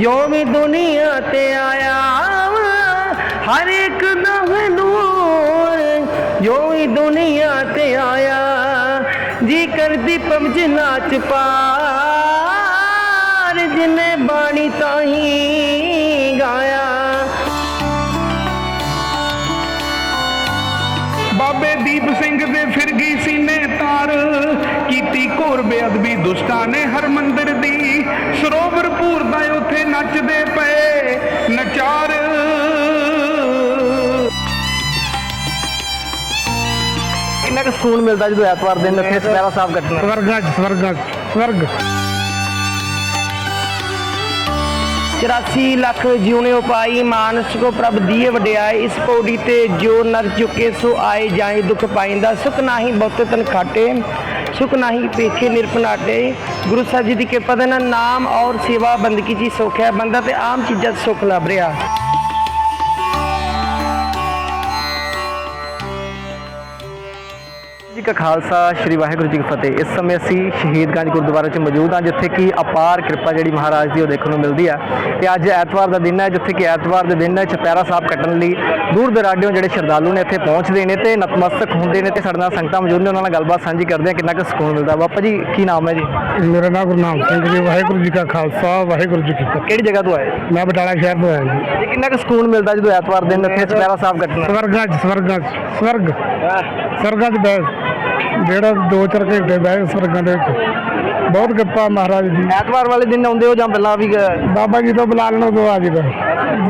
ਜੋ ਵੀ ਦੁਨੀਆ ਤੇ ਆਇਆ ਹਰ ਇੱਕ ਦਾ ਹੈ ਨੂਰ। ਜੋ ਦੁਨੀਆ ਤੇ ਆਇਆ ਜੀ ਕਰਦੀ ਪਵਜ ਨਾਚ ਪਾਰ, ਜਿਨੇ ਬਾਣੀ ਤਾਹੀ ਕੀਤੀ ਘੋਰ ਬੇਅਦਬੀ ਦੁਸ਼ਟਾਂ ਨੇ ਹਰ ਮੰਦਰ ਦੀ। ਸਰੋਵਰ ਭੂਰਦਾ ਉੱਥੇ ਨੱਚਦੇ ਪਏ। ਨਚਾਰ। ਕਿੰਨਾ ਕੁ ਸਕੂਨ ਮਿਲਦਾ ਜਦੋਂ ਐਤਵਾਰ ਦਿਨ ਇੱਥੇ ਸਪੈਰਾ ਸਾਹਿਬ ਕੱਟਣਾ? ਸਵਰਗਾਂ ਸਵਰਗਾਂ ਸਵਰਗ। 84 ਲੱਖ ਜਿਉਣੇ ਪਾਈ ਮਾਨਸ ਕੋ ਪ੍ਰਭ ਦੀਏ ਵਡਿਆਏ ਇਸ ਪੌੜੀ ਤੇ ਜੋ ਨਰ ਚੁਕੇ ਸੋ ਆਏ ਜਾਏ ਦੁਖ ਪਾਇੰਦਾ ਸੁਖ ਨਾਹੀ ਬਹੁਤੇ ਤਨ ਖਾਟੇ ਸੁਖ ਨਾਹੀ ਪੇਖੇ ਨਿਰਪਨਾਟੇ ਗੁਰੂ ਸਾਹਿਬ ਜੀ ਦੀ ਕਿਰਪਾ ਦੇ ਨਾਲ ਨਾਮ ਔਰ ਸੇਵਾ ਬੰਦਗੀ ਜੀ ਸੁੱਖ ਹੈ। ਬੰਦਾ ਤੇ ਆਮ ਚੀਜ਼ਾਂ 'ਚ ਸੁਖ ਲੱਭ ਰਿਹਾ। ਕਾ ਖਾਲਸਾ ਸ੍ਰੀ ਵਾਹਿਗੁਰੂ ਜੀ ਕੀ ਫਤਿਹ। ਇਸ ਸਮੇਂ ਅਸੀਂ ਸ਼ਹੀਦਗੰਜ ਗੁਰਦੁਆਰੇ 'ਚ ਮੌਜੂਦ ਹਾਂ ਜਿੱਥੇ ਕਿ ਅਪਾਰ ਕਿਰਪਾ ਜਿਹੜੀ ਮਹਾਰਾਜ ਦੀ ਉਹ ਦੇਖਣ ਨੂੰ ਮਿਲਦੀ ਆ। ਤੇ ਅੱਜ ਐਤਵਾਰ ਦਾ ਦਿਨ ਹੈ ਜਿੱਥੇ ਕਿ ਐਤਵਾਰ ਦੇ ਦਿਨ ਚਪੈਰਾ ਸਾਹਿਬ ਕੱਟਣ ਲਈ ਦੂਰ ਦਰਾਡਿਓਂ ਜਿਹੜੇ ਸ਼ਰਧਾਲੂ ਨੇ ਇੱਥੇ ਪਹੁੰਚਦੇ ਨੇ ਤੇ ਨਤਮਸਤਕ ਹੁੰਦੇ ਨੇ ਤੇ ਸਾਡੇ ਨਾਲ ਸੰਗਤਾਂ ਮੌਜੂਦ ਨੇ ਉਹਨਾਂ ਨਾਲ ਗੱਲਬਾਤ ਸਾਂਝੀ ਕਰਦੇ ਆ ਕਿੰਨਾ ਕੁ ਸਕੂਨ ਮਿਲਦਾ। ਬਾਪਾ ਜੀ ਕੀ ਨਾਮ ਹੈ ਜੀ? ਮੇਰਾ ਨਾਮ ਗੁਰਨਾਮ ਸਿੰਘ ਜੀ ਵਾਹਿਗੁਰੂ ਜੀ ਕਾ ਖਾਲਸਾ ਵਾਹਿਗੁਰੂ ਜੀ ਕੀ ਫਤਿਹ। ਕਿਹੜੀ ਜਗ੍ਹਾ ਤੋਂ ਆਏ? ਮੈਂ ਬਟਾਲਾ ਸ਼ਹਿਰ ਤੋਂ ਆਇਆ ਜੀ। ਕਿੰਨਾ ਕੁ ਸਕੂਨ ਮਿਲਦਾ ਜਦੋਂ ਐਤਵਾਰ ਦਿਨ ਇੱਥੇ ਚਪੈਰਾ ਸਾਹਿਬ ਕੱਟਣਾ ਸਵਰਗਾਂ 'ਚ ਸਵਰਗਾਂ 'ਚ ਸਵਰਗ। ਸਵਰਗਾਂ 'ਚ ਬਹਿ। ਜਿਹੜਾ ਦੋ ਚਾਰ ਘੰਟੇ ਬਹਿ ਸਵਰਗਾਂ ਦੇ ਵਿੱਚ। ਬਹੁਤ ਕਿਰਪਾ ਮਹਾਰਾਜ ਦੀ ਐਤਵਾਰ ਵਾਲੇ ਦਿਨ ਆਉਂਦੇ ਹੋ ਜਾਂ ਪਹਿਲਾਂ ਵੀ ਅ, ਬਾਬਾ ਜੀ ਤੋਂ ਬੁਲਾ ਲੈਣਾ ਉਦੋਂ ਆ ਜੀਦਾ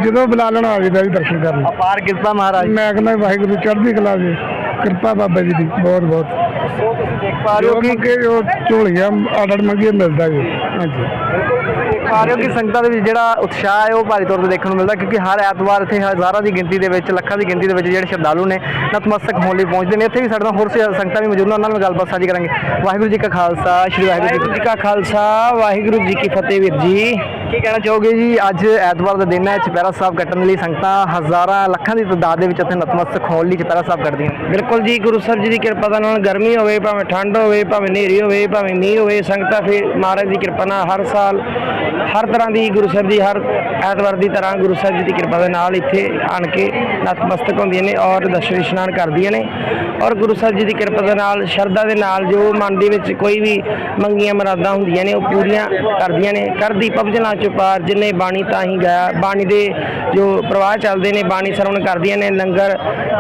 ਜਦੋਂ ਬੁਲਾ ਲੈਣਾ ਆ ਜੀਦਾ ਜੀ ਦਰਸ਼ਨ ਕਰਨ। ਅਪਾਰ ਕਿਰਪਾ ਮਹਾਰਾਜ। ਮੈਂ ਕਹਿੰਦਾ ਵਾਹਿਗੁਰੂ ਚੜ੍ਹਦੀ ਕਲਾ ਜੀ। ਕਿਰਪਾ ਬਾਬਾ ਜੀ ਦੀ ਬਹੁਤ ਬਹੁਤ। ਦੇਖ ਪਾ ਰਹੇ ਹੋ ਜੋ ਕਿ ਉਹ ਝੋਲੀਆਂ ਆਰਡਰ ਮੰਗੀਏ ਮਿਲਦਾ ਜੀ। ਹਾਂਜੀ। ਪਾ ਰਹੇ ਹੋ ਕਿ ਸੰਗਤਾਂ ਦੇ ਵਿੱਚ ਜਿਹੜਾ ਉਤਸ਼ਾਹ ਹੈ ਉਹ ਭਾਰੀ ਤੌਰ ਤੇ ਦੇਖਣ ਨੂੰ ਮਿਲਦਾ, ਕਿਉਂਕਿ ਹਰ ਐਤਵਾਰ ਇੱਥੇ ਹਜ਼ਾਰਾਂ ਦੀ ਗਿਣਤੀ ਦੇ ਵਿੱਚ, ਲੱਖਾਂ ਦੀ ਗਿਣਤੀ ਦੇ ਵਿੱਚ ਜਿਹੜੇ ਸ਼ਰਧਾਲੂ ਨੇ ਨਤਮਸਤਕ ਹੋਣ ਲਈ ਪਹੁੰਚਦੇ ਨੇ। ਇੱਥੇ ਵੀ ਸਾਡੇ ਨਾਲ ਹੋਰ ਸ- ਸੰਗਤਾਂ ਵੀ ਮੌਜੂਦ ਨੇ, ਉਹਨਾਂ ਨਾਲ ਗੱਲਬਾਤ ਸਾਂਝੀ ਕਰਾਂਗੇ। ਵਾਹਿਗੁਰੂ ਜੀ ਕਾ ਖਾਲਸਾ, ਸ੍ਰੀ ਵਾਹਿਗੁਰੂ ਜੀ ਕਾ ਖਾਲਸਾ, ਵਾਹਿਗੁਰੂ ਜੀ ਕੀ ਫਤਿਹ ਵੀਰ ਜੀ। ਕੀ ਕਹਿਣਾ ਚਾਹੋਗੇ ਜੀ? ਅੱਜ ਐਤਵਾਰ ਦਾ ਦਿਨ ਹੈ ਚਪੈਰਾ ਸਾਹਿਬ ਕੱਟਣ ਲਈ ਸੰਗਤਾਂ ਹਜ਼ਾਰਾਂ ਲੱਖਾਂ ਦੀ ਤਾਦਾਦ ਦੇ ਵਿੱਚ ਇੱਥੇ ਨਤਮਸਤਕ ਹੋਣ ਲਈ ਚਪੈਰਾ ਸਾਹਿਬ ਕੱਟਦੀਆਂ ਨੇ। ਬਿਲਕੁਲ ਜੀ, ਗੁਰੂ ਸਾਹਿਬ ਜੀ ਦੀ ਕਿਰਪਾ ਦੇ ਨਾਲ ਗਰਮੀ ਹੋਵੇ, ਭਾਵੇਂ ਠੰਡ ਹੋਵੇ, ਭਾਵੇਂ ਹਨੇਰੀ ਹੋਵੇ, ਭਾਵੇਂ ਮੀਂਹ ਹੋਵੇ, ਸੰਗਤਾਂ ਫਿਰ ਮਹਾਰਾਜ ਦੀ ਕਿਰਪਾ ਨਾਲ ਹਰ ਸਾਲ ਹਰ ਤਰ੍ਹਾਂ ਦੀ ਗੁਰੂ ਸਾਹਿਬ ਦੀ ਹਰ ਐਤਵਾਰ ਦੀ ਤਰ੍ਹਾਂ ਗੁਰੂ ਸਾਹਿਬ ਜੀ ਦੀ ਕਿਰਪਾ ਦੇ ਨਾਲ ਇੱਥੇ ਆਣ ਕੇ ਨਤਮਸਤਕ ਹੁੰਦੀਆਂ ਨੇ ਔਰ ਦਰਸ਼ਨ ਇਸ਼ਨਾਨ ਕਰਦੀਆਂ ਨੇ। ਔਰ ਗੁਰੂ ਸਾਹਿਬ ਜੀ ਦੀ ਕਿਰਪਾ ਦੇ ਨਾਲ, ਸ਼ਰਧਾ ਦੇ ਨਾਲ ਜੋ ਮਨ ਦੇ ਵਿੱਚ ਕੋਈ ਵੀ ਮੰਗੀਆਂ ਮੁਰਾਦਾਂ ਹੁੰਦੀਆਂ ਨੇ, ਉਹ ਪੂਰੀਆਂ ਕਰਦੀਆਂ ਨੇ। ਕਰਦੀ ਪਵਜਨਾ ਚੋਂ ਪਾਰ ਜਿਨੇ ਬਾਣੀ ਤਾਂ ਹੀ ਗਿਆ। ਬਾਣੀ ਦੇ ਜੋ ਪ੍ਰਵਾਹ ਚੱਲਦੇ ਨੇ, ਬਾਣੀ ਸਰਵਣ ਕਰਦੀਆਂ ਨੇ, ਲੰਗਰ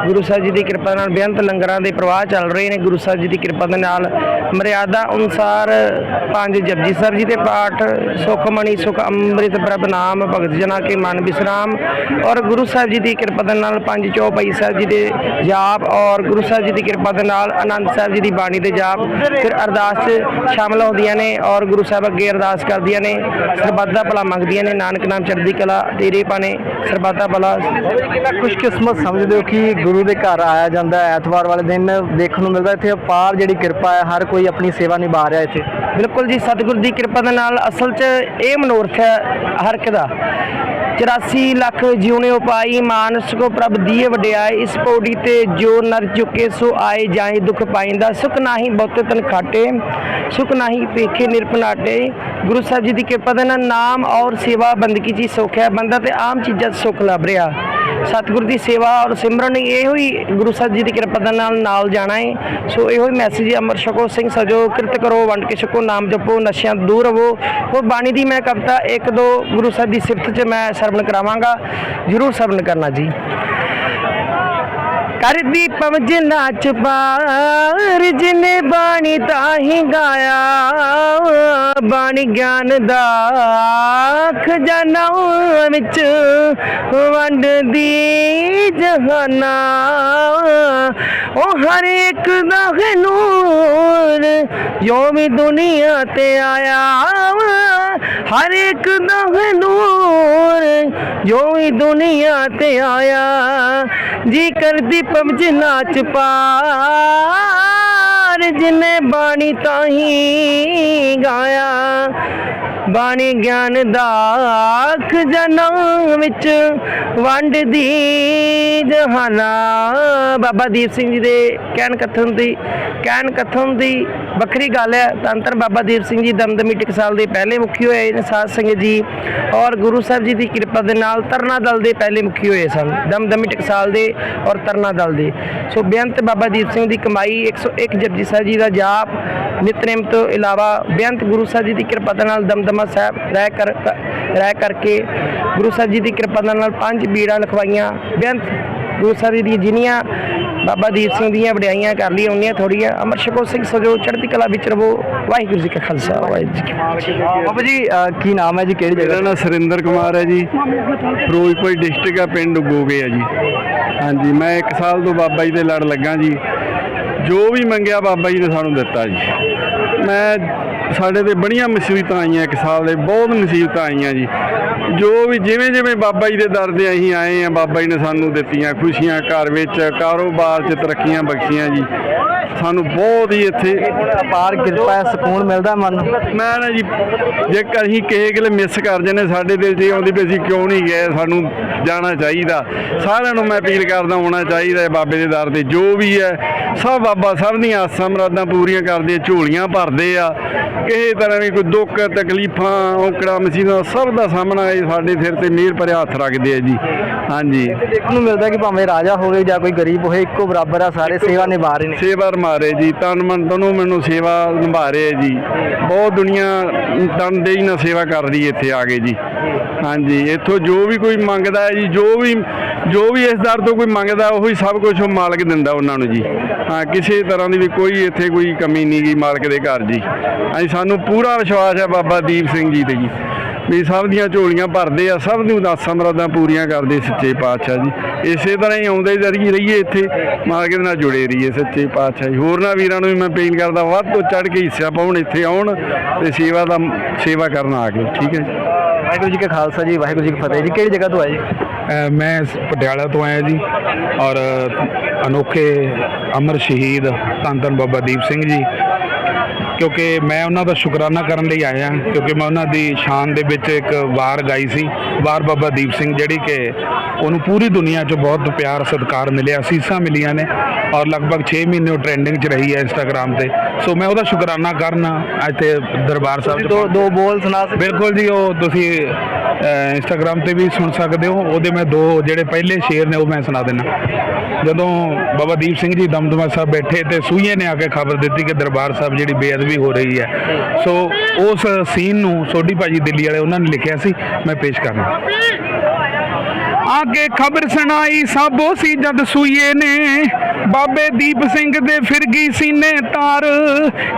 ਗੁਰੂ ਸਾਹਿਬ ਜੀ ਦੀ ਕਿਰਪਾ ਨਾਲ, ਬੇਅੰਤ ਲੰਗਰਾਂ ਦੇ ਪ੍ਰਵਾਹ ਚੱਲ ਰਹੇ ਨੇ, ਗੁਰੂ ਸਾਹਿਬ ਜੀ ਦੀ ਕਿਰਪਾ ਦੇ ਨਾਲ। ਮਰਿਆਦਾ ਅਨੁਸਾਰ ਪੰਜ ਜਪਜੀ ਸਾਹਿਬ ਜੀ ਦੇ ਪਾਠ, ਸੁਖਮਣੀ, ਸੁਖ ਅੰਮ੍ਰਿਤ ਪ੍ਰਭ ਨਾਮ, ਭਗਤ ਜਨਾ ਕੇ ਮਨ ਵਿਸਰਾਮ। ਔਰ ਗੁਰੂ ਸਾਹਿਬ ਜੀ ਦੀ ਕਿਰਪਾ ਦੇ ਨਾਲ ਪੰਜ ਚੌਪਈ ਸਾਹਿਬ ਜੀ ਦੇ ਜਾਪ ਔਰ ਗੁਰੂ ਸਾਹਿਬ ਜੀ ਦੀ ਕਿਰਪਾ ਦੇ ਨਾਲ ਆਨੰਦ ਸਾਹਿਬ ਜੀ ਦੀ ਬਾਣੀ ਦੇ ਜਾਪ ਫਿਰ ਅਰਦਾਸ 'ਚ ਸ਼ਾਮਲ ਹੁੰਦੀਆਂ ਨੇ ਔਰ ਗੁਰੂ ਸਾਹਿਬ ਅੱਗੇ ਅਰਦਾਸ ਕਰਦੀਆਂ ਨੇ। ਸਰਬੱਤ ਦਾ ਭਲਾ ਮੰਗਦੀਆਂ ਨੇ ਨਾਨਕ ਨਾਮ ਚੜ੍ਹਦੀ ਕਲਾ ਤੇਰੇ ਪਾਣੇ ਸਰਬੱਤ ਭਲਾ। ਕਿੰਨਾ ਖੁਸ਼ਕਿਸਮਤ ਸਮਝਦੇ ਹੋ ਕਿ ਗੁਰੂ ਦੇ ਘਰ ਆਇਆ ਜਾਂਦਾ ਐਤਵਾਰ ਵਾਲੇ ਦਿਨ ਦੇਖਣ ਨੂੰ ਮਿਲਦਾ ਇੱਥੇ ਅਪਾਰ ਜਿਹੜੀ ਕਿਰਪਾ ਹੈ ਹਰ ਕੋਈ ਆਪਣੀ ਸੇਵਾ ਨਿਭਾ ਰਿਹਾ ਇੱਥੇ। ਬਿਲਕੁਲ ਜੀ ਸਤਿਗੁਰ ਦੀ ਕਿਰਪਾ ਦੇ ਨਾਲ ਅਸਲ 'ਚ ਇਹ ਮਨੋਰਥ ਹੈ ਹਰ ਇੱਕ ਦਾ। 84 ਲੱਖ ਜਿਉਣੇ ਪਾਈ ਮਾਨਸ ਕੋ ਪ੍ਰਭ ਦੀਏ ਵਡਿਆਏ ਇਸ ਪੌੜੀ ਤੇ ਜੋ ਨਰ ਚੁਕੇ ਸੋ ਆਏ ਜਾਏ ਦੁਖ ਪਾਇੰਦਾ। ਸੁਖ ਨਾਹੀ ਬਹੁਤੇ ਤਨ ਖਾਟੇ ਸੁਖ ਨਾਹੀ ਪੇਖੇ ਨਿਰਪਨਾਟੇ ਗੁਰੂ ਸਾਹਿਬ ਜੀ ਦੀ ਕਿਰਪਾ ਦੇ ਨਾਲ ਨਾਮ ਔਰ ਸੇਵਾ ਬੰਦਗੀ ਜੀ ਸੁੱਖ ਹੈ, ਬੰਦਾ ਤੇ ਆਮ ਚੀਜ਼ਾਂ 'ਚ ਸੁੱਖ ਲੱਭ ਰਿਹਾ। ਸਤਿਗੁਰ ਦੀ ਸੇਵਾ ਔਰ ਸਿਮਰਨ ਇਹੋ ਹੀ ਗੁਰੂ ਸਾਹਿਬ ਜੀ ਦੀ ਕਿਰਪਾ ਦੇ ਨਾਲ ਨਾਲ ਜਾਣਾ ਹੈ ਸੋ ਇਹੋ ਹੀ ਮੈਸੇਜ ਅਮਰ ਛਕੋ, ਸਿੰਘ ਸਜੋ, ਕਿਰਤ ਕਰੋ, ਵੰਡ ਕੇ ਛਕੋ, ਨਾਮ ਜਪੋ, ਨਸ਼ਿਆਂ ਤੋਂ ਦੂਰ ਰਹੋ। ਉਹ ਬਾਣੀ ਦੀ ਮੈਂ ਕਵਿਤਾ ਇੱਕ ਦੋ ਗੁਰੂ ਸਾਹਿਬ ਦੀ ਸਿਫਤ 'ਚ ਮੈਂ ਸਰਵਣ ਕਰਾਵਾਂਗਾ। ਜਰੂਰ ਸਰਵਣ ਕਰਨਾ ਜੀ। ਕਰਦੀ ਪਵਜ ਨਾਚ ਪਾਰ, ਜਿਨੇ ਬਾਣੀ ਤਾਹੀ ਗਾਇਆ, ਬਾਣੀ ਗਿਆਨ ਦਾ ਖਜ਼ਾਨਾ ਵਿੱਚ ਵੰਡਦੀ ਜਹਾਨਾ। ਉਹ ਹਰ ਇੱਕ ਦਾ ਹੈ ਨੂਰ ਜੋ ਵੀ ਦੁਨੀਆ ਤੇ ਆਇਆ ਹਰ ਇੱਕ ਦਾ ਹੈ ਨੂਰ। ਜੋ ਵੀ ਦੁਨੀਆ ਤੇ ਆਇਆ ਜੀ ਕਰਦੀ ਪਵਜ ਨਾਚ ਪਾਰ, ਜਿਨੇ ਬਾਣੀ ਤਾਹੀ ਗਾਇਆ। ਬਾਣੀ ਗਿਆਨ ਦਾ ਖਜ਼ਾਨਾ ਵਿੱਚ। ਵੰਡਦੀ ਜਹਾਨਾ। ਬਾਬਾ ਦੀਪ ਸਿੰਘ ਜੀ ਦੇ ਕਹਿਣ ਕਥਨ ਦੀ, ਕਹਿਣ ਕਥਨ ਦੀ ਵੱਖਰੀ ਗੱਲ ਹੈ। ਧੰਨ ਬਾਬਾ ਦੀਪ ਸਿੰਘ ਜੀ ਦਮਦਮੀ ਟਕਸਾਲ ਦੇ ਪਹਿਲੇ ਮੁਖੀ ਹੋਏ ਨੇ ਸਾਧ ਸੰਗਤ ਜੀ। ਔਰ ਗੁਰੂ ਸਾਹਿਬ ਜੀ ਦੀ ਕਿਰਪਾ ਦੇ ਨਾਲ ਤਰਨਾ ਦਲ ਦੇ ਪਹਿਲੇ ਮੁਖੀ ਹੋਏ ਸਨ। ਦਮਦਮੀ ਟਕਸਾਲ ਦੇ ਔਰ ਤਰਨਾ ਦਲ ਦੇ। ਸੋ ਬੇਅੰਤ ਬਾਬਾ ਦੀਪ ਸਿੰਘ ਦੀ ਕਮਾਈ 101 ਜਪਜੀ ਸਾਹਿਬ ਜੀ ਦਾ ਜਾਪ ਨਿਤਨੇਮ ਤੋਂ ਇਲਾਵਾ ਬੇਅੰਤ ਗੁਰੂ ਸਾਹਿਬ ਜੀ ਦੀ ਕਿਰਪਾ ਦੇ ਨਾਲ ਦਮਦਮਾ ਸਾਹਿਬ ਰਹਿ ਕਰ ਰਹਿ ਕਰਕੇ ਗੁਰੂ ਸਾਹਿਬ ਜੀ ਦੀ ਕਿਰਪਾ ਦੇ ਨਾਲ ਪੰਜ ਬੀੜਾਂ ਲਿਖਵਾਈਆਂ। ਬੇਅੰਤ ਗੁਰੂ ਸਾਹਿਬ ਜੀ ਦੀਆਂ ਜਿੰਨੀਆਂ ਬਾਬਾ ਦੀਪ ਸਿੰਘ ਦੀਆਂ ਵਡਿਆਈਆਂ ਕਰ ਲਈਆਂ ਉਹਨੀਆਂ ਥੋੜੀਆਂ ਅਮਰ ਸ਼ਕੋ ਸਿੰਘ ਸਜੋ ਚੜ੍ਹਦੀ ਕਲਾ ਵਿੱਚ ਰਵੋ ਵਾਹਿਗੁਰੂ ਜੀ ਕਾ ਖਾਲਸਾ ਵਾਹਿਗੁਰੂ ਜੀ ਕੀ ਫਤਿਹ। ਬਾਬਾ ਜੀ ਕੀ ਨਾਮ ਹੈ ਜੀ? ਕਿਹੜੀ ਮੇਰਾ ਜਗ੍ਹਾ ਨਾਮ ਸੁਰਿੰਦਰ ਕੁਮਾਰ ਹੈ ਜੀ। ਫਿਰੋਜ਼ਪੁਰ ਡਿਸਟ੍ਰਿਕਟ ਆ ਪਿੰਡ ਗੋਗੇ ਆ ਜੀ। ਹਾਂਜੀ ਮੈਂ 1 ਸਾਲ ਤੋਂ ਬਾਬਾ ਜੀ ਦੇ ਲੜ ਲੱਗਾ ਜੀ। ਜੋ ਵੀ ਮੰਗਿਆ ਬਾਬਾ ਜੀ ਨੇ ਸਾਨੂੰ ਦਿੱਤਾ ਜੀ। ਮੈਂ ਸਾਡੇ ਤੇ ਬੜੀਆਂ ਮੁਸੀਬਤਾਂ ਆਈਆਂ ਇੱਕ ਸਾਲ ਦੇ, ਬਹੁਤ ਮੁਸੀਬਤਾਂ ਆਈਆਂ ਜੀ। ਜੋ ਵੀ ਜਿਵੇਂ ਜਿਵੇਂ ਬਾਬਾ ਜੀ ਦੇ ਦਰ ਤੇ ਅਸੀਂ ਆਏ ਆ, ਬਾਬਾ ਜੀ ਨੇ ਸਾਨੂੰ ਦਿੱਤੀਆਂ ਖੁਸ਼ੀਆਂ ਘਰ ਵਿੱਚ, ਕਾਰੋਬਾਰ 'ਚ ਤਰੱਕੀਆਂ ਬਖਸ਼ੀਆਂ ਜੀ। ਸਾਨੂੰ ਬਹੁਤ ਹੀ ਇੱਥੇ ਅਪਾਰ ਕਿਰਪਾ ਹੈ ਸਕੂਨ ਮਿਲਦਾ ਮਨ ਨੂੰ? ਮੈਂ ਨਾ ਜੀ ਜੇ ਅਸੀਂ ਕਿਸੇ ਕਿਲੇ ਮਿਸ ਕਰ ਜਨੇ ਸਾਡੇ ਦਿਲ 'ਚ ਇਹ ਆਉਂਦੀ ਵੀ ਅਸੀਂ ਕਿਉਂ ਨਹੀਂ ਗਏ ਸਾਨੂੰ ਜਾਣਾ ਚਾਹੀਦਾ। ਸਾਰਿਆਂ ਨੂੰ ਮੈਂ ਅਪੀਲ ਕਰਦਾ ਹੋਣਾ ਚਾਹੀਦਾ ਹੈ ਬਾਬੇ ਦੇ ਦਰ ਤੇ ਜੋ ਵੀ ਹੈ ਸਭ ਬਾਬਾ ਸਭ ਦੀਆਂ ਆਸਾਂ ਮੁਰਾਦਾਂ ਪੂਰੀਆਂ ਕਰਦੇ ਝੋਲੀਆਂ ਭਰਦੇ ਆ। ਕਿਸੇ ਤਰ੍ਹਾਂ ਵੀ ਕੋਈ ਦੁੱਖ ਤਕਲੀਫਾਂ ਔਕੜਾ ਮੁਸੀਬਤਾਂ ਸਭ ਦਾ ਸਾਹਮਣਾ ਇਹ ਸਾਡੇ ਸਿਰ ਤੇ ਮਿਹਰ ਭਰਿਆ ਹੱਥ ਰੱਖਦੇ ਆ ਜੀ। ਹਾਂਜੀ। ਦੇਖਣ ਨੂੰ ਮਿਲਦਾ ਕਿ ਭਾਵੇਂ ਰਾਜਾ ਹੋਵੇ ਜਾਂ ਕੋਈ ਗਰੀਬ ਹੋਵੇ ਇੱਕੋ ਬਰਾਬਰ ਆ ਸਾਰੇ ਸੇਵਾ ਨਿਭਾ ਰਹੇ ਨੇ। ਸੇਵਾ ਮਾਰੇ ਜੀ, ਤਨ ਮਨ ਦੋਨੋਂ ਮੈਨੂੰ ਸੇਵਾ ਨਿਭਾ ਰਹੇ ਜੀ। ਬਹੁਤ ਦੁਨੀਆ ਤਨ ਨਾਲ ਸੇਵਾ ਕਰ ਰਹੀ ਇੱਥੇ ਆ ਕੇ ਜੀ। ਹਾਂਜੀ, ਇੱਥੋਂ ਜੋ ਵੀ ਕੋਈ ਮੰਗਦਾ ਹੈ ਜੀ, ਜੋ ਵੀ ਜੋ ਵੀ ਇਸ ਦਰ ਤੋਂ ਕੋਈ ਮੰਗਦਾ, ਉਹੀ ਸਭ ਕੁਝ ਉਹ ਮਾਲਕ ਦਿੰਦਾ ਉਹਨਾਂ ਨੂੰ ਜੀ। ਹਾਂ, ਕਿਸੇ ਤਰ੍ਹਾਂ ਦੀ ਵੀ ਕੋਈ ਇੱਥੇ ਕੋਈ ਕਮੀ ਨਹੀਂ ਗਈ ਮਾਲਕ ਦੇ ਘਰ ਜੀ। ਅਸੀਂ ਸਾਨੂੰ ਪੂਰਾ ਵਿਸ਼ਵਾਸ ਹੈ ਬਾਬਾ ਦੀਪ ਸਿੰਘ ਜੀ ਤੇ ਜੀ। ਵੀ ਸਭ ਦੀਆਂ ਝੋਲੀਆਂ ਭਰਦੇ ਆ ਸਭ ਨੂੰ ਦਾਸਾਂ ਮਰਾਦਾਂ ਪੂਰੀਆਂ ਕਰਦੇ ਸੱਚੇ ਪਾਤਸ਼ਾਹ ਜੀ। ਇਸੇ ਤਰ੍ਹਾਂ ਹੀ ਆਉਂਦੇ ਜਰੀ ਰਹੀਏ ਇੱਥੇ ਮਾਲਕ ਦੇ ਨਾਲ ਜੁੜੇ ਰਹੀਏ ਸੱਚੇ ਪਾਤਸ਼ਾਹ ਜੀ। ਹੋਰਨਾਂ ਵੀਰਾਂ ਨੂੰ ਵੀ ਮੈਂ ਅਪੀਲ ਕਰਦਾ ਵੱਧ ਤੋਂ ਚੜ ਕੇ ਹਿੱਸਾ ਪਾਉਣ ਇੱਥੇ ਆਉਣ ਤੇ ਸੇਵਾ ਦਾ ਸੇਵਾ ਕਰਨ ਆ ਕੇ ਠੀਕ ਹੈ ਜੀ? ਵਾਹਿਗੁਰੂ ਜੀ ਕਾ ਖਾਲਸਾ ਜੀ ਵਾਹਿਗੁਰੂ ਜੀ ਕੀ ਫਤਿਹ ਜੀ। ਕਿਹੜੀ ਜਗ੍ਹਾ ਤੋਂ ਆਏ ਜੀ? ਮੈਂ ਪਟਿਆਲਾ ਤੋਂ ਆਇਆ ਜੀ ਔਰ ਅਨੋਖੇ ਅਮਰ ਸ਼ਹੀਦ ਧੰਨ ਧੰਨ ਬਾਬਾ ਦੀਪ ਸਿੰਘ ਜੀ ਕਿਉਂਕਿ ਮੈਂ ਉਹਨਾਂ ਦਾ ਸ਼ੁਕਰਾਨਾ ਕਰਨ ਲਈ ਆਇਆ ਕਿਉਂਕਿ ਮੈਂ ਉਹਨਾਂ ਦੀ ਸ਼ਾਨ ਦੇ ਵਿੱਚ ਇੱਕ ਵਾਰ ਗਾਈ ਸੀ ਵਾਰ ਬਾਬਾ ਦੀਪ ਸਿੰਘ ਜਿਹੜੀ ਕਿ ਉਹਨੂੰ ਪੂਰੀ ਦੁਨੀਆ 'ਚ ਬਹੁਤ ਪਿਆਰ ਸਤਿਕਾਰ ਮਿਲਿਆ ਸੀਸਾਂ ਮਿਲੀਆਂ ਨੇ ਔਰ ਲਗਭਗ 6 ਮਹੀਨੇ ਉਹ ਟ੍ਰੈਂਡਿੰਗ 'ਚ ਰਹੀ ਹੈ ਇੰਸਟਾਗ੍ਰam ਤੇ। ਸੋ ਮੈਂ ਉਹਦਾ ਸ਼ੁਕਰਾਨਾ ਕਰਨ ਇੱਥੇ ਦਰਬਾਰ ਸਾਹਿਬ ਦੋ ਦੋ ਬੋਲ ਸੁਣਾ ਸਕਦੇ ਬਿਲਕੁਲ ਜੀ ਉਹ ਤੁਸੀਂ ਇੰਸਟਾਗ੍ਰam ਤੇ ਵੀ ਸੁਣ ਸਕਦੇ ਹੋ। ਉਹਦੇ ਮੈਂ ਦੋ ਜਿਹੜੇ ਪਹਿਲੇ ਸ਼ੇਰ ਨੇ ਉਹ ਮੈਂ ਸੁਣਾ ਦਿੰਦਾ। ਜਦੋਂ ਬਾਬਾ ਦੀਪ ਸਿੰਘ ਜੀ ਦਮਦਮਾ ਸਾਹਿਬ ਬੈਠੇ ਤੇ ਸੂਈਏ ਨੇ ਆ ਕੇ ਖਬਰ ਦਿੱਤੀ ਕਿ ਦਰਬਾਰ ਸਾਹਿਬ ਜਿਹੜੀ ਬੇਅਦਬੀ ਹੋ ਰਹੀ ਹੈ। ਸੋ ਉਸ ਸੀਨ ਨੂੰ ਸੋਢੀ ਭਾਜੀ ਦਿੱਲੀ ਵਾਲੇ ਉਹਨਾਂ ਨੇ ਲਿਖਿਆ ਸੀ, ਮੈਂ ਪੇਸ਼ ਕਰਨਾ ਆਗੇ ਖਬਰ ਸੁਣਾਈ ਸਾਬੋ ਸੀ ਜਦ ਸੂਈਏ ਨੇ। ਬਾਬੇ ਦੀਪ ਸਿੰਘ ਦੇ ਫਿਰ ਗਈ ਸੀਨੇ ਤਾਰ।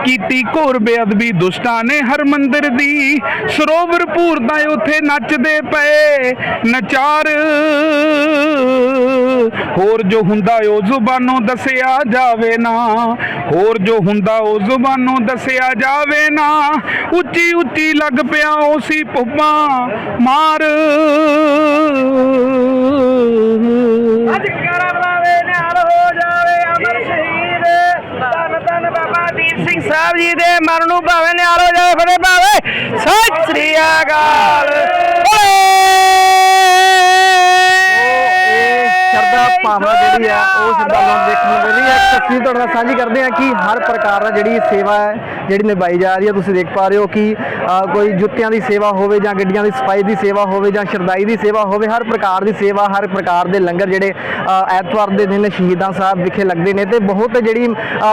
ਕੀਤੀ ਘੋਰ ਬੇਅਦਬੀ ਦੁਸ਼ਟਾਂ ਨੇ ਹਰ ਮੰਦਰ ਦੀ। ਸਰੋਵਰ ਭੂਰਦਾ ਉਥੇ ਨੱਚਦੇ ਪਏ। ਨਚਾਰ। ਹੋਰ ਜੋ ਹੁੰਦਾ ਉਹ ਜ਼ੁਬਾਨੋਂ ਦੱਸਿਆ ਜਾਵੇ ਨਾ। ਹੋਰ ਜੋ ਹੁੰਦਾ ਉਹ ਜ਼ੁਬਾਨੋਂ ਦੱਸਿਆ ਜਾਵੇ ਨਾ। ਉੱਚੀ ਉੱਚੀ ਲੱਗ ਪਿਆ ਉਹ ਸੀ ਪੁੱਪਾ। ਮਾਰ। ਸਾਹਿਬ ਜੀ ਦੇ ਮਰਨ ਨੂੰ ਭਾਵੇਂ ਨਿਹਾਲ ਹੋ ਜਾਵੇ ਫੜੇ ਭਾਵੇਂ। ਸਤਿ ਸ੍ਰੀ ਅਕਾਲ। ਇਹ ਸ਼ਰਧਾ ਭਾਵਨਾ ਜਿਹੜੀ ਆ ਉਹ ਸ਼ਰਧਾਲੂਆਂ ਨੂੰ ਦੇਖਣ ਨੂੰ ਮਿਲ ਰਹੀ ਹੈ। ਤਸਵੀਰ ਤੁਹਾਡੇ ਨਾਲ ਸਾਂਝੀ ਕਰਦੇ ਹਾਂ ਕਿ ਹਰ ਪ੍ਰਕਾਰ ਦਾ ਜਿਹੜੀ ਸੇਵਾ ਹੈ, ਜਿਹੜੀ ਨਿਭਾਈ ਜਾ ਰਹੀ ਹੈ, ਤੁਸੀਂ ਦੇਖ ਪਾ ਰਹੇ ਹੋ ਕਿ ਕੋਈ ਜੁੱਤਿਆਂ ਦੀ ਸੇਵਾ ਹੋਵੇ ਜਾਂ ਗੱਡੀਆਂ ਦੀ ਸਫ਼ਾਈ ਦੀ ਸੇਵਾ ਹੋਵੇ ਜਾਂ ਸ਼ਰਦਾਈ ਦੀ ਸੇਵਾ ਹੋਵੇ, ਹਰ ਪ੍ਰਕਾਰ ਦੀ ਸੇਵਾ, ਹਰ ਪ੍ਰਕਾਰ ਦੇ ਲੰਗਰ ਜਿਹੜੇ ਐਤਵਾਰ ਦੇ ਦਿਨ ਸ਼ਹੀਦਾਂ ਸਾਹਿਬ ਵਿਖੇ ਲੱਗਦੇ ਨੇ ਤੇ ਬਹੁਤ ਜਿਹੜੀ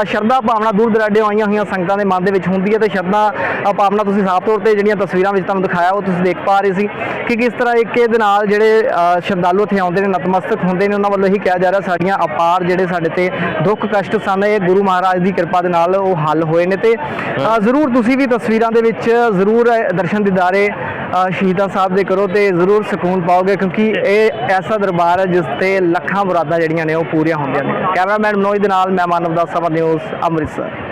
ਸ਼ਰਧਾ ਭਾਵਨਾ ਦੂਰ ਦਰਾਡੇ ਆਈਆਂ ਹੋਈਆਂ ਸੰਗਤਾਂ ਦੇ ਮਨ ਦੇ ਵਿੱਚ ਹੁੰਦੀ ਹੈ ਤੇ ਸ਼ਰਧਾ ਭਾਵਨਾ ਤੁਸੀਂ ਸਾਫ਼ ਤੌਰ ਤੇ ਜਿਹੜੀਆਂ ਤਸਵੀਰਾਂ ਵਿੱਚ ਤੁਹਾਨੂੰ ਦਿਖਾਇਆ, ਉਹ ਤੁਸੀਂ ਦੇਖ ਪਾ ਰਹੇ ਸੀ ਕਿ ਕਿਸ ਤਰ੍ਹਾਂ ਇੱਕ ਦੇ ਨਾਲ ਜਿਹੜੇ ਸ਼ਰਧਾਲੂ ਇੱਥੇ ਆਉਂਦੇ ਨੇ, ਨਤਮਸਤਕ ਹੁੰਦੇ ਨੇ, ਉਹਨਾਂ ਵੱਲੋਂ ਹੀ ਕਿਹਾ ਜਾ ਰਿਹਾ ਸਾਡੀਆਂ ਅਪਾਰ ਜਿਹੜੇ ਸਾਡੇ ਤੇ ਦੁੱਖ ਕਸ਼ਟ ਸਨ ਇਹ ਗੁਰੂ ਮਹਾਰਾਜ ਦੀ ਕਿਰਪਾ ਦੇ ਨਾਲ ਉਹ ਹੱਲ ਹੋਏ ਨੇ ਤੇ ਜ਼ਰੂਰ ਤੁਸੀਂ ਵੀ ਤਸਵੀਰਾਂ ਦੇ ਵਿੱਚ ਜ਼ਰੂਰ ਦਰਸ਼ਨ ਦੀਦਾਰੇ ਸ਼ਹੀਦਾਂ ਸਾਹਿਬ ਦੇ ਕਰੋ ਤੇ ਜ਼ਰੂਰ ਸਕੂਨ ਪਾਓਗੇ ਕਿਉਂਕਿ ਇਹ ਐਸਾ ਦਰਬਾਰ ਹੈ ਜਿਸ ਤੇ ਲੱਖਾਂ ਮੁਰਾਦਾਂ ਜਿਹੜੀਆਂ ਨੇ ਉਹ ਪੂਰੀਆਂ ਹੁੰਦੀਆਂ ਨੇ। ਕੈਮਰਾਮੈਨ ਮਨੋਜ ਦੇ ਨਾਲ ਮੈਂ ਮਾਨਵ ਦਾ ਸਭਾ ਨਿਊਜ਼ ਅੰਮ੍ਰਿਤਸਰ।